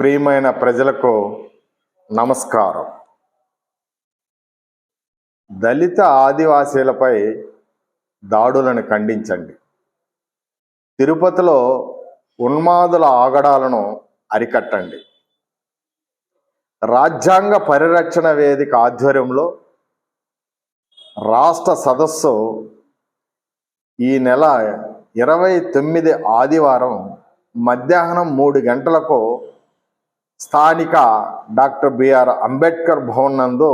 ప్రియమైన ప్రజలకు నమస్కారం. దళిత ఆదివాసీలపై దాడులను ఖండించండి. తిరుపతిలో ఉన్మాదుల ఆగడాలను అరికట్టండి. రాజ్యాంగ పరిరక్షణ వేదిక ఆధ్వర్యంలో రాష్ట్ర సదస్సు ఈ నెల ఇరవై తొమ్మిది ఆదివారం మధ్యాహ్నం మూడు గంటలకు స్థానిక డాక్టర్ బిఆర్ అంబేద్కర్ భవన్ నందు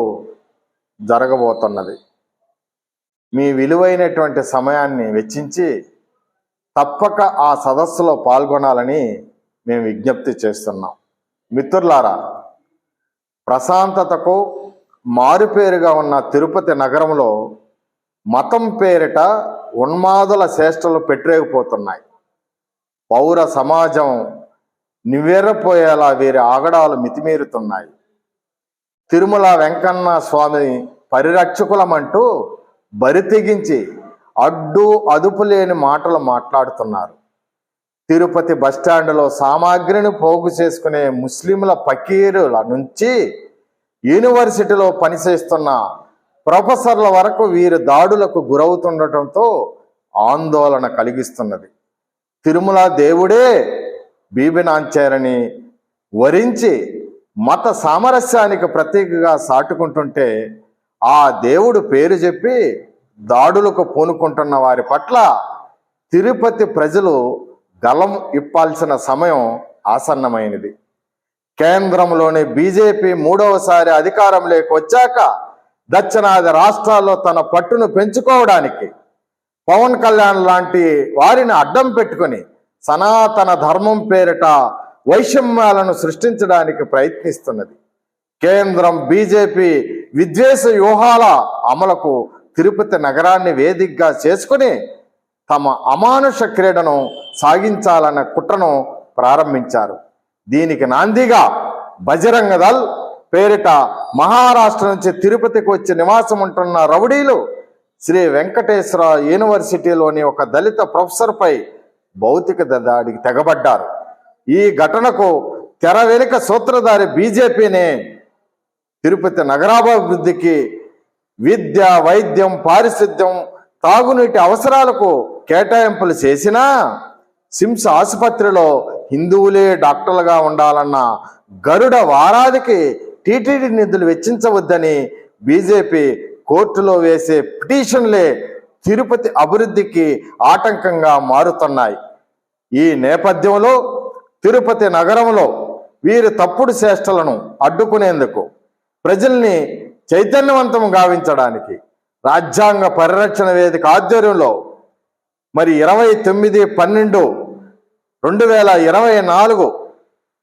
జరగబోతున్నది. మీ విలువైనటువంటి సమయాన్ని వెచ్చించి తప్పక ఆ సదస్సులో పాల్గొనాలని మేము విజ్ఞప్తి చేస్తున్నాం. మిత్రులారా ప్రశాంతతకు మారుపేరుగా ఉన్న తిరుపతి నగరంలో మతం పేరిట ఉన్మాదుల చేష్టలు పెట్టరేగిపోతున్నాయి. పౌర సమాజం నివ్వెరపోయేలా వీరి ఆగడాలు మితిమీరుతున్నాయి. తిరుమల వెంకన్న స్వామి పరిరక్షకులమంటూ బరితెగించి అడ్డు అదుపు లేని మాటలు మాట్లాడుతున్నారు. తిరుపతి బస్టాండ్లో సామాగ్రిని పోగు చేసుకునే ముస్లింల పకీరుల నుంచి యూనివర్సిటీలో పనిచేస్తున్న ప్రొఫెసర్ల వరకు వీరి దాడులకు గురవుతుండటంతో ఆందోళన కలిగిస్తున్నది. తిరుమల దేవుడే బీబినాంచారని వరించి మత సామరస్యానికి ప్రతీకగా సాటుకుంటుంటే ఆ దేవుడు పేరు చెప్పి దాడులకు పూనుకుంటున్న వారి పట్ల తిరుపతి ప్రజలు గలం ఇప్పాల్సిన సమయం ఆసన్నమైనది. కేంద్రంలోని బీజేపీ మూడవసారి అధికారంలోకి వచ్చాక దక్షిణాది రాష్ట్రాల్లో తన పట్టును పెంచుకోవడానికి పవన్ కళ్యాణ్ లాంటి వారిని అడ్డం పెట్టుకొని సనాతన ధర్మం పేరిట వైషమ్యాలను సృష్టించడానికి ప్రయత్నిస్తున్నది. కేంద్రం బీజేపీ విద్వేష వ్యూహాల అమలుకు తిరుపతి నగరాన్ని వేదికగా చేసుకుని తమ అమానుష క్రీడను సాగించాలన్న కుట్రను ప్రారంభించారు. దీనికి నాందిగా బజరంగ దళ్ పేరిట మహారాష్ట్ర నుంచి తిరుపతికి వచ్చి నివాసం ఉంటున్న రౌడీలు శ్రీ వెంకటేశ్వర యూనివర్సిటీలోని ఒక దళిత ప్రొఫెసర్పై భౌతిక దాడికి తెగబడ్డారు. ఈ ఘటనకు తెర వెనుక సూత్రధారి బీజేపీనే తిరుపతి నగరాభివృద్ధికి విద్య వైద్యం పారిశుద్ధ్యం తాగునీటి అవసరాలకు కేటాయింపులు చేసినా సిమ్స్ ఆసుపత్రిలో హిందువులే డాక్టర్లుగా ఉండాలన్న గరుడ వారాదికి టీటీడీ నిధులు వెచ్చించవద్దని బీజేపీ కోర్టులో వేసే పిటిషన్లే తిరుపతి అభివృద్ధికి ఆటంకంగా మారుతున్నాయి. ఈ నేపథ్యంలో తిరుపతి నగరంలో వీరి తప్పుడు చేష్టలను అడ్డుకునేందుకు ప్రజల్ని చైతన్యవంతం గావించడానికి రాజ్యాంగ పరిరక్షణ వేదిక ఆధ్వర్యంలో మరి ఇరవై తొమ్మిది పన్నెండు రెండు వేల ఇరవై నాలుగు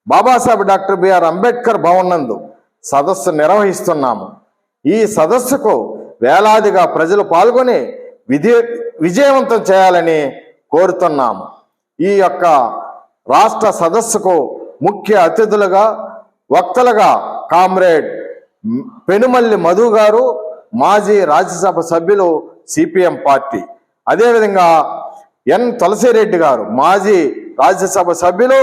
బాబాసాహెబ్ డాక్టర్ బిఆర్ అంబేద్కర్ భవన్ నందు సదస్సు నిర్వహిస్తున్నాము. ఈ సదస్సుకు వేలాదిగా ప్రజలు పాల్గొని విధి విజయవంతం చేయాలని కోరుతున్నాము. ఈ యొక్క రాష్ట్ర సదస్సుకు ముఖ్య అతిథులుగా వక్తలుగా కామ్రేడ్ పెనుమల్లి మధు గారు మాజీ రాజ్యసభ సభ్యులు సిపిఎం పార్టీ. అదేవిధంగా ఎన్ తులసిరెడ్డి గారు మాజీ రాజ్యసభ సభ్యులు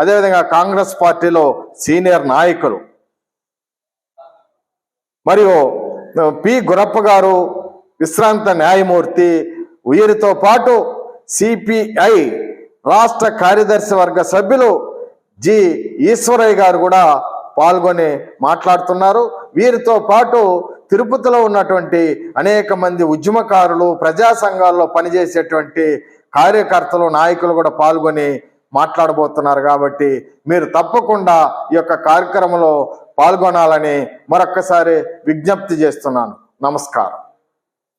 అదేవిధంగా కాంగ్రెస్ పార్టీలో సీనియర్ నాయకులు. మరియు పి గురప్ప గారు విశ్రాంత న్యాయమూర్తి వీరితో పాటు సిపిఐ రాష్ట్ర కార్యదర్శి వర్గ సభ్యులు జి ఈశ్వరయ్య గారు కూడా పాల్గొని మాట్లాడుతున్నారు. వీరితో పాటు తిరుపతిలో ఉన్నటువంటి అనేక మంది ఉద్యమకారులు ప్రజా సంఘాల్లో పనిచేసేటువంటి కార్యకర్తలు నాయకులు కూడా పాల్గొని మాట్లాడబోతున్నారు కాబట్టి మీరు తప్పకుండా ఈ యొక్క కార్యక్రమంలో పాల్గొనాలని మరొక్కసారి విజ్ఞప్తి చేస్తున్నాను. నమస్కారం.